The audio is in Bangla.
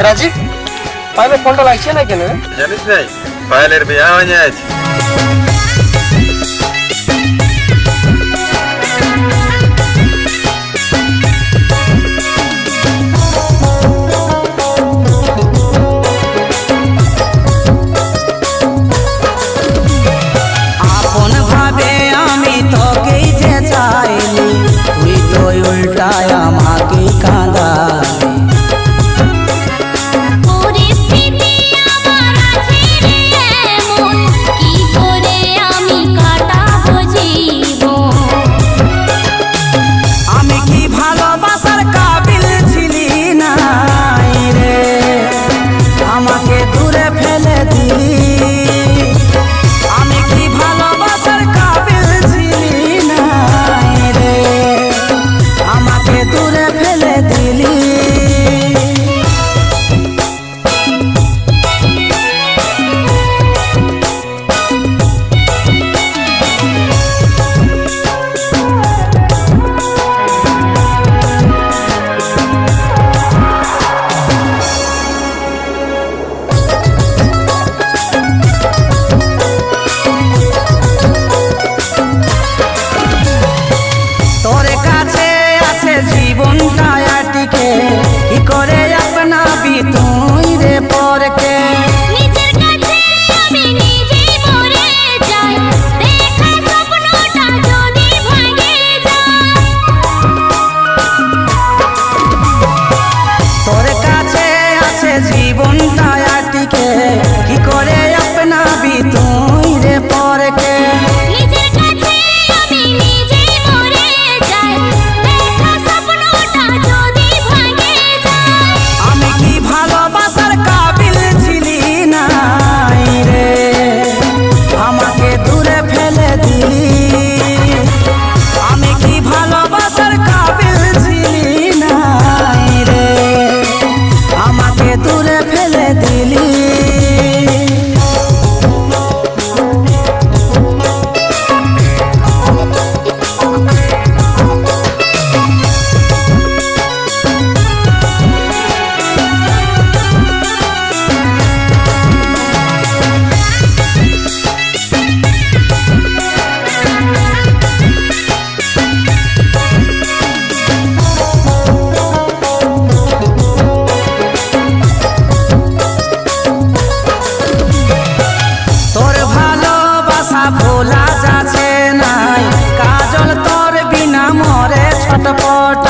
রাজীব পায়েলের ফোনটা লাগছে না? কেন জানিস ভাই পায়েলের বিয়া হয়ে যায় ఆటపాట